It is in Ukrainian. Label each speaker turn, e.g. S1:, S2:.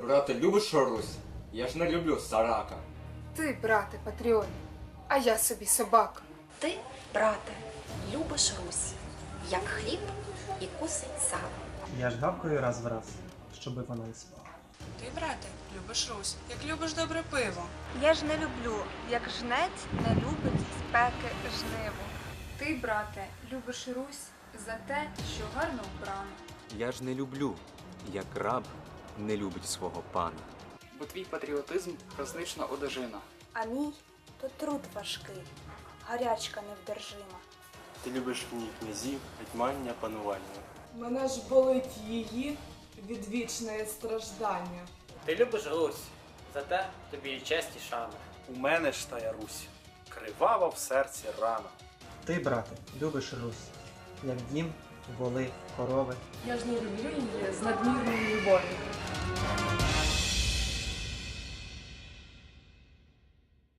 S1: брате, любиш Русь? Я ж не люблю сарака.
S2: Ти, брате, патріот, а я собі собака.
S3: Ти, брате, любиш Русь, як хліб і кусить сало.
S4: Я ж гавкаю раз в раз, щоби вона не спала.
S5: Ти, брате, любиш Русь, як любиш добре пиво.
S6: Я ж не люблю, як жнець не любить спеки жниву.
S2: Ти, брате, любиш Русь за те, що гарно вбрано.
S7: Я ж не люблю, як раб не любить свого пана.
S8: бо твій патріотизм краснична одежина.
S9: А мій то труд важкий, гарячка невдержима.
S10: Ти любиш в ній князів, гетьмання, панування.
S11: Мене ж болить її відвічне страждання.
S12: Ти любиш Русь, зате тобі і честь і шана.
S10: У мене ж тая Русь, кривава в серці рана.
S4: Ти, брате, любиш Русь, як дім, воли, корови.
S11: Я ж не люблю її з надмірною любов'ю.